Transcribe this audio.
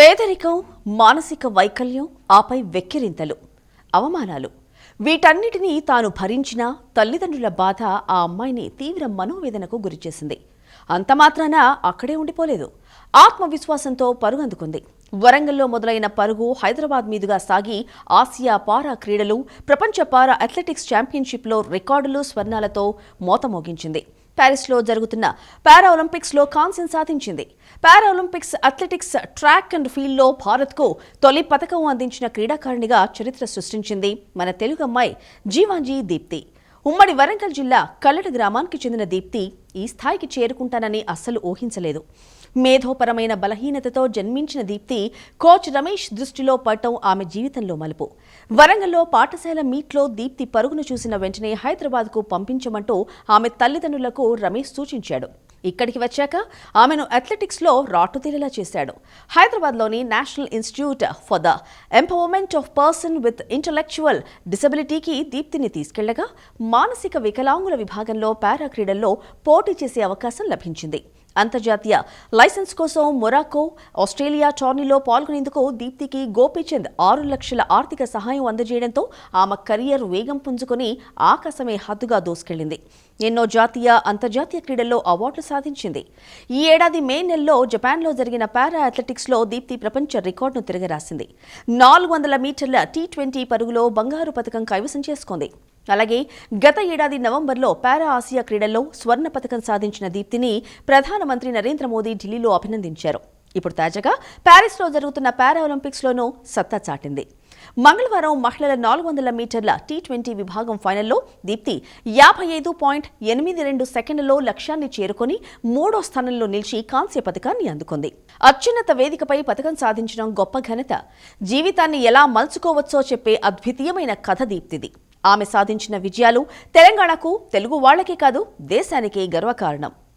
పేదరికం మానసిక వైకల్యం ఆపై వెక్కిరింతలు అవమానాలు. వీటన్నిటినీ తాను భరించిన తల్లిదండ్రుల బాధ ఆ అమ్మాయిని తీవ్ర మనోవేదనకు గురిచేసింది. అంతమాత్రాన అక్కడే ఉండిపోలేదు. ఆత్మవిశ్వాసంతో పరుగందుకుంది. వరంగల్లో మొదలైన పరుగు హైదరాబాద్ మీదుగా సాగి ఆసియా పారా క్రీడలు ప్రపంచ పారా అథ్లెటిక్స్ ఛాంపియన్షిప్లో రికార్డులు స్వర్ణాలతో మోతమోగించింది. ప్యారిస్లో జరుగుతున్న పారా ఒలింపిక్స్లో కాన్సెన్ సాధించింది. Para olympics athletics track and ఫీల్డ్లో భారత్కు తొలి పథకం అందించిన క్రీడాకారిణిగా చరిత్ర సృష్టించింది. మన తెలుగు అమ్మాయి జీవాంజీ దీప్తి. ఉమ్మడి వరంగల్ జిల్లా కల్లడి గ్రామానికి చెందిన దీప్తి ఈ స్థాయికి చేరుకుంటానని అస్సలు ఊహించలేదు. మేధోపరమైన బలహీనతతో జన్మించిన దీప్తి కోచ్ రమేష్ దృష్టిలో పడటం ఆమె జీవితంలో మలుపు. వరంగల్లో పాఠశాల మీట్లో దీప్తి పరుగును చూసిన వెంటనే హైదరాబాద్కు పంపించమంటూ ఆమె తల్లిదండ్రులకు రమేష్ సూచించాడు. ఇక్కడికి వచ్చాక ఆమెను అథ్లెటిక్స్లో రాటుతీలేలా చేశాడు. హైదరాబాద్లోని national institute for the empowerment of person with intellectual డిసబిలిటీకి దీప్తిని తీసుకెళ్ళగా మానసిక వికలాంగుల విభాగంలో పారా క్రీడల్లో పోటీ చేసే అవకాశం లభించింది. అంతర్జాతీయ లైసెన్స్ కోసం మొరాకో ఆస్ట్రేలియా టోర్నీలో పాల్గొనేందుకు దీప్తికి గోపీచంద్ ఆరు లక్షల ఆర్థిక సహాయం అందజేయడంతో ఆమె కెరియర్ వేగం పుంజుకొని ఆకాశమే హద్దుగా దూసుకెళ్ళింది ఎన్నో జాతీయ అంతర్జాతీయ క్రీడల్లో అవార్డులు సాధించింది. ఈ ఏడాది మే నెలలో జపాన్లో జరిగిన పారా అథ్లెటిక్స్లో దీప్తి ప్రపంచ రికార్డును తిరగరాసింది. నాలుగు వందల మీటర్ల టీ ట్వంటీ పరుగులో బంగారు పథకం కైవసం చేసుకుంది. అలాగే గత ఏడాది నవంబర్లో పారా ఆసియా క్రీడల్లో స్వర్ణ పథకం సాధించిన దీప్తిని ప్రధానమంత్రి నరేంద్ర మోదీ ఢిల్లీలో అభినందించారు. ఇప్పుడు తాజాగా ప్యారిస్లో జరుగుతున్న పారా ఒలింపిక్స్లోనూ సత్తా చాటింది. మంగళవారం మహిళల నాలుగు వందల మీటర్ల టీ ట్వంటీ విభాగం ఫైనల్లో దీప్తి యాభై ఐదు పాయింట్ ఎనిమిది రెండు సెకండ్లలో లక్ష్యాన్ని చేరుకొని మూడో స్థానంలో నిలిచి కాంస్య పథకాన్ని అందుకుంది. అత్యున్నత వేదికపై పథకం సాధించడం గొప్ప ఘనత. జీవితాన్ని ఎలా మలుచుకోవచ్చో చెప్పే అద్వితీయమైన కథ దీప్తిది. ఆమె సాధించిన విజయాలు తెలంగాణకు తెలుగు వాళ్ళకే కాదు దేశానికే గర్వకారణం.